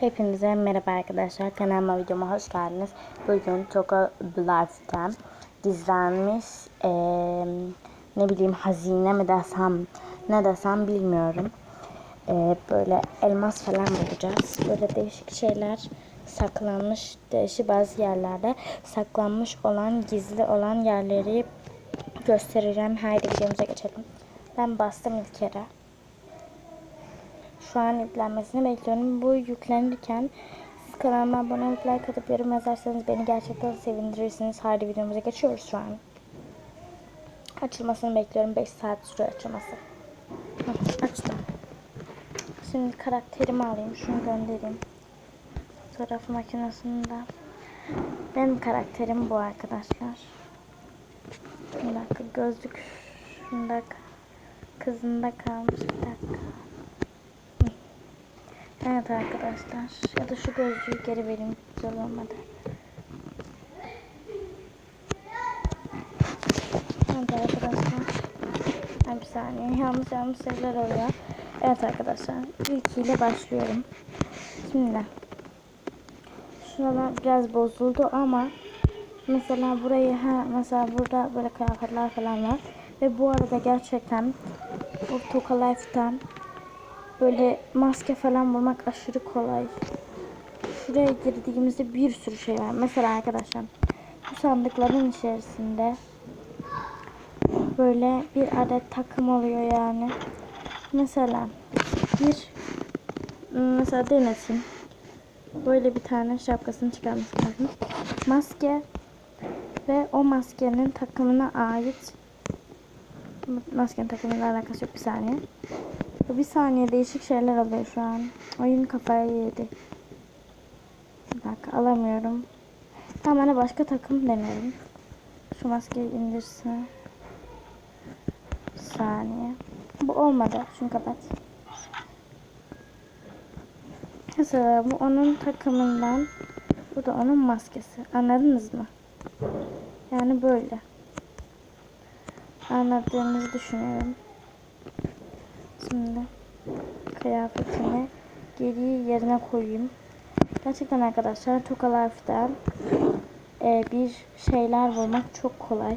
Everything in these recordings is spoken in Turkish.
Hepinize merhaba arkadaşlar. Kanalıma videoma hoş geldiniz. Bugün Toka Life'den gizlenmiş eee, ne bileyim hazine mi desem ne desem bilmiyorum. Eee, böyle elmas falan bulacağız. Böyle değişik şeyler saklanmış değişik bazı yerlerde saklanmış olan gizli olan yerleri göstereceğim. Haydi videomuza geçelim. Ben bastım ilk kere. Şu an yüklenmesini bekliyorum. Bu yüklenirken siz kanalıma abone olup like atıp yorum yazarsanız beni gerçekten sevindirirsiniz. Haydi videomuza geçiyoruz şu an. Açılmasını bekliyorum. 5 saat sürüyor açılması. Açtım. Şimdi karakterimi alayım. Şunu göndereyim. Fotoğraf makinesinde. Benim karakterim bu arkadaşlar. Bir dakika gözlük şunda kızında kalmış. Bir dakika. Evet arkadaşlar. Ya da şu gözlüğü geri vereyim. Güzel olmadı. Evet arkadaşlar. Ha, bir saniye. Yanlış yanlış şeyler oluyor. Evet arkadaşlar. İlkiyle başlıyorum. Şimdi. Şuralar biraz bozuldu ama mesela burayı ha mesela burada böyle kıyafetler falan var. Ve bu arada gerçekten bu Toka Life'tan böyle maske falan bulmak aşırı kolay. Şuraya girdiğimizde bir sürü şey var. Mesela arkadaşlar bu sandıkların içerisinde böyle bir adet takım oluyor yani. Mesela bir mesela denesin. Böyle bir tane şapkasını çıkarması. Maske ve o maskenin takımına ait maskenin takımıyla alakası yok bir saniye. Bir saniye değişik şeyler oluyor şu an. Oyun kafayı yedi. Bir dakika alamıyorum. Tamam başka takım deneyelim. Şu maskeyi indirsin. Bir saniye. Bu olmadı. Şunu kapat. Mesela bu onun takımından. Bu da onun maskesi. Anladınız mı? Yani böyle. Anladığınızı düşünüyorum. Şimdi kıyafetimi geri yerine koyayım. Gerçekten arkadaşlar Toka Life'den e, bir şeyler bulmak çok kolay.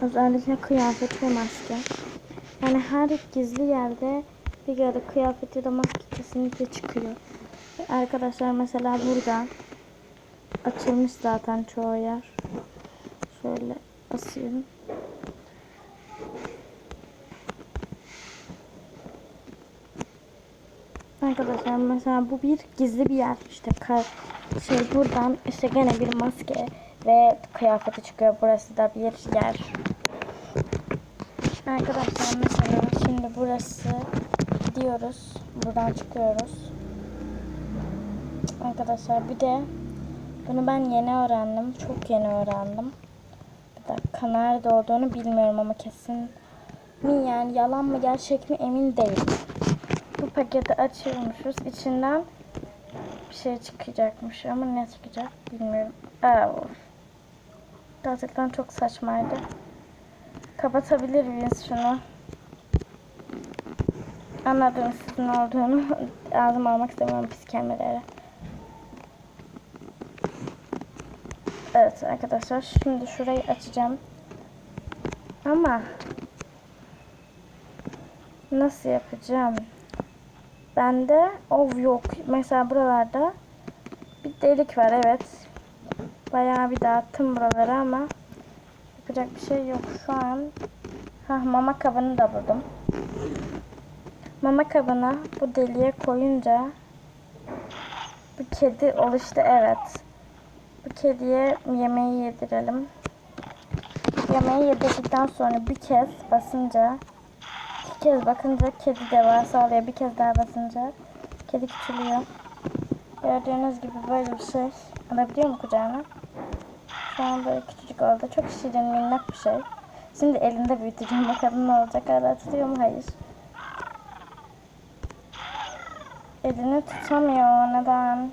Özellikle kıyafet ve maske. Yani her gizli yerde bir yerde kıyafet ya da maske kesinlikle çıkıyor. Arkadaşlar mesela burada açılmış zaten çoğu yer. Şöyle asıyorum. Arkadaşlar mesela bu bir gizli bir yer. İşte şey buradan işte gene bir maske ve kıyafeti çıkıyor. Burası da bir yer. Arkadaşlar mesela şimdi burası gidiyoruz. Buradan çıkıyoruz. Arkadaşlar bir de bunu ben yeni öğrendim. Çok yeni öğrendim. Bir dakika nerede olduğunu bilmiyorum ama kesin mi? Yani yalan mı gerçek mi emin değilim bu paketi açıyormuşuz. İçinden bir şey çıkacakmış ama ne çıkacak bilmiyorum. Aa, gerçekten çok saçmaydı. Kapatabilir miyiz şunu? Anladım sizin olduğunu. Ağzıma almak istemiyorum pis kelimeleri. Evet arkadaşlar şimdi şurayı açacağım. Ama nasıl yapacağım? Bende ov yok. Mesela buralarda bir delik var evet. Bayağı bir dağıttım buraları ama yapacak bir şey yok. Şu an ha mama kabını da buldum. Mama kabına bu deliğe koyunca bu kedi oluştu evet. Bu kediye yemeği yedirelim. Yemeği yedirdikten sonra bir kez basınca iki kez bakınca kedi devasa oluyor. Bir kez daha basınca kedi küçülüyor. Gördüğünüz gibi böyle bir şey alabiliyor mu kucağına? Şu an böyle küçücük oldu. Çok şirin minnak bir şey. Şimdi elinde büyüteceğim. Bakalım ne olacak. Hala mu? Hayır. Elini tutamıyor. Neden?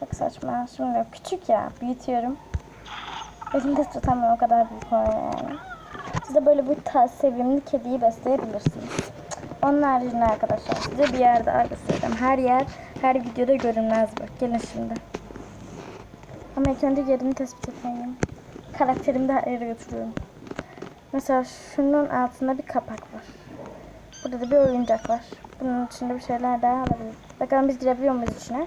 Çok saçma. Şimdi küçük ya. Büyütüyorum. Elinde tutamıyor. O kadar büyük o yani. Siz de böyle bir sevimli kediyi besleyebilirsiniz. Onun haricinde arkadaşlar size bir yer daha göstereceğim. Her yer her videoda görünmez bu. Gelin şimdi. Ama ilk önce yerini tespit etmeliyim. Karakterimi de her yere götürüyorum. Mesela şunun altında bir kapak var. Burada da bir oyuncak var. Bunun içinde bir şeyler daha alabiliriz. Bakalım biz girebiliyor muyuz içine?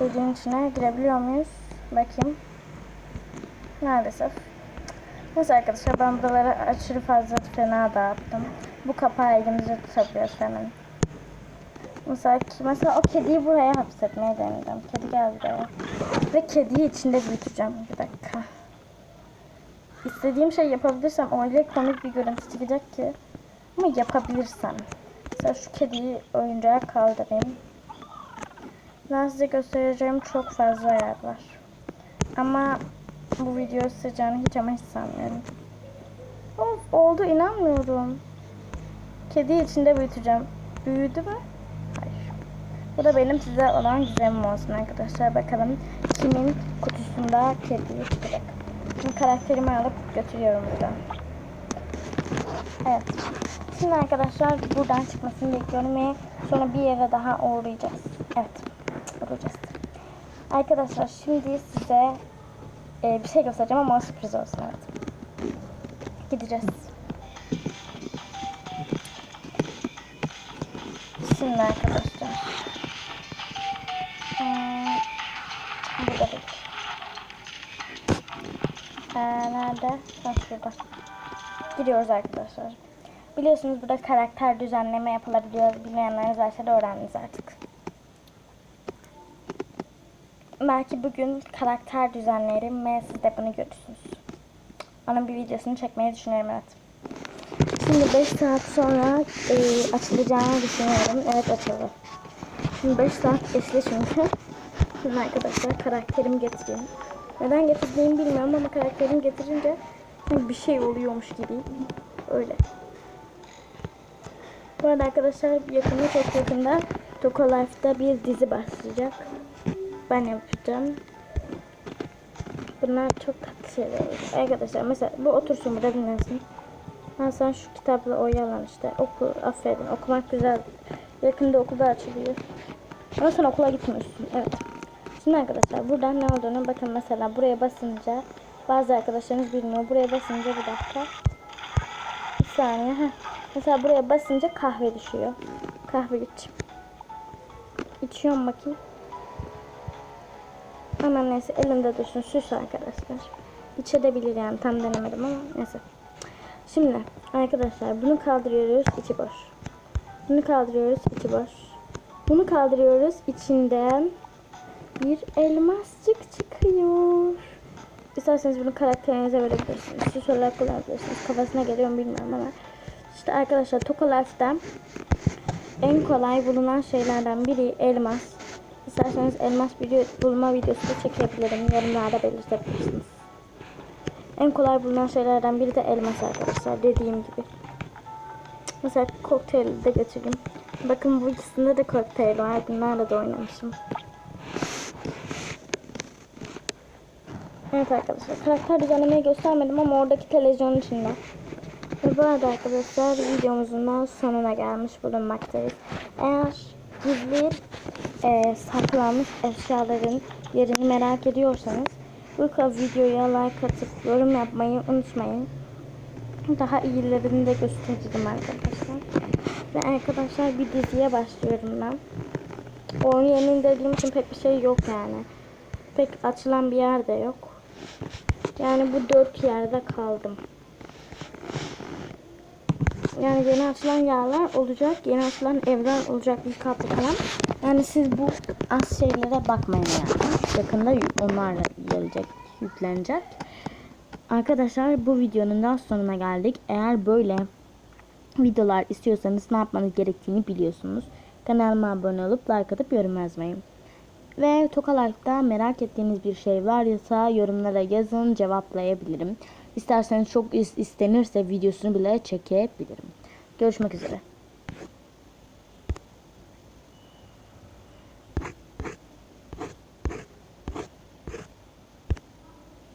Dediğin içine girebiliyor muyuz? Bakayım. Maalesef. Neyse arkadaşlar ben buraları aşırı fazla fena dağıttım. Bu kapağı elimizde tutabiliyoruz hemen. Mesela, mesela o kediyi buraya hapsetmeye deneyeceğim. Kedi gel buraya. Ve kediyi içinde büyüteceğim. Bir dakika. İstediğim şey yapabilirsem öyle komik bir görüntü çıkacak ki. Ama yapabilirsem. Mesela şu kediyi oyuncağa kaldırayım. Ben size göstereceğim çok fazla yer var. Ama bu video sıcağını hiç ama hiç sanmıyorum. Of oldu inanmıyorum. Kedi içinde büyüteceğim. Büyüdü mü? Hayır. Bu da benim size olan gizemim olsun arkadaşlar. Bakalım kimin kutusunda kedi çıkacak. Şimdi karakterimi alıp götürüyorum buradan. Evet. Şimdi arkadaşlar buradan çıkmasını bekliyorum ve sonra bir yere daha uğrayacağız. Evet. Uğrayacağız. Arkadaşlar şimdi size e, bir şey göstereceğim ama sürpriz olsun evet. Gideceğiz. Şimdi arkadaşlar. Hmm, burada değil. Ee, nerede? Ha, şurada. Gidiyoruz arkadaşlar. Biliyorsunuz burada karakter düzenleme yapılabiliyor. Bilmeyenleriniz varsa da öğrendiniz artık. Belki bugün karakter düzenlerim ve siz de bunu görürsünüz. Onun bir videosunu çekmeyi düşünüyorum evet. Şimdi 5 saat sonra e, açılacağını düşünüyorum. Evet açıldı. Şimdi 5 saat geçti çünkü. Şimdi arkadaşlar karakterimi getireyim. Neden getirdiğimi bilmiyorum ama karakterimi getirince sanki bir şey oluyormuş gibi. Öyle. Bu arada arkadaşlar yakında çok yakında Toko Life'da bir dizi başlayacak. Ben yapacağım. Bunlar çok tatlı şeyler. Arkadaşlar mesela bu otursun burada dinlensin. Ha sen şu kitapla oyalan işte. Oku, aferin. Okumak güzel. Yakında okulda açılıyor. Ama sen okula gitmiyorsun. Evet. Şimdi arkadaşlar buradan ne olduğunu bakın mesela buraya basınca bazı arkadaşlarınız bilmiyor. Buraya basınca bir dakika. Bir saniye. Heh. Mesela buraya basınca kahve düşüyor. Kahve iç. İçiyorum bakayım. Ama neyse elimde dursun. Süs arkadaşlar. İçebilir yani. Tam denemedim ama neyse. Şimdi arkadaşlar bunu kaldırıyoruz. içi boş. Bunu kaldırıyoruz. içi boş. Bunu kaldırıyoruz. içinden bir elmascık çıkıyor. İsterseniz bunu karakterinize verebilirsiniz. Süs olarak kullanabilirsiniz. Kafasına geliyor bilmiyorum ama. İşte arkadaşlar Toka Life'da en kolay bulunan şeylerden biri elmas. İsterseniz elmas video, bulma videosu da çekebilirim. Yorumlarda belirtebilirsiniz. En kolay bulunan şeylerden biri de elmas arkadaşlar. Dediğim gibi. Mesela kokteyli de götüreyim. Bakın bu ikisinde de kokteyl var. Bunlarla da oynamışım. Evet arkadaşlar. Karakter düzenlemeyi göstermedim ama oradaki televizyon içinde. Ve bu arada arkadaşlar videomuzun sonuna gelmiş bulunmaktayız. Eğer gizli e, saklanmış eşyaların yerini merak ediyorsanız bu videoya like atıp yorum yapmayı unutmayın. Daha iyilerini de göstereceğim arkadaşlar. Ve arkadaşlar bir diziye başlıyorum ben. Oyun yeni indirdiğim için pek bir şey yok yani. Pek açılan bir yer de yok. Yani bu dört yerde kaldım. Yani yeni açılan yerler olacak. Yeni açılan evler olacak bir katlı falan. Yani siz bu az şeylere bakmayın yani. Yakında onlarla gelecek, yüklenecek. Arkadaşlar bu videonun daha sonuna geldik. Eğer böyle videolar istiyorsanız ne yapmanız gerektiğini biliyorsunuz. Kanalıma abone olup like atıp yorum yazmayın. Ve Toka Life'da merak ettiğiniz bir şey varsa yorumlara yazın cevaplayabilirim. İsterseniz çok is- istenirse videosunu bile çekebilirim. Görüşmek üzere.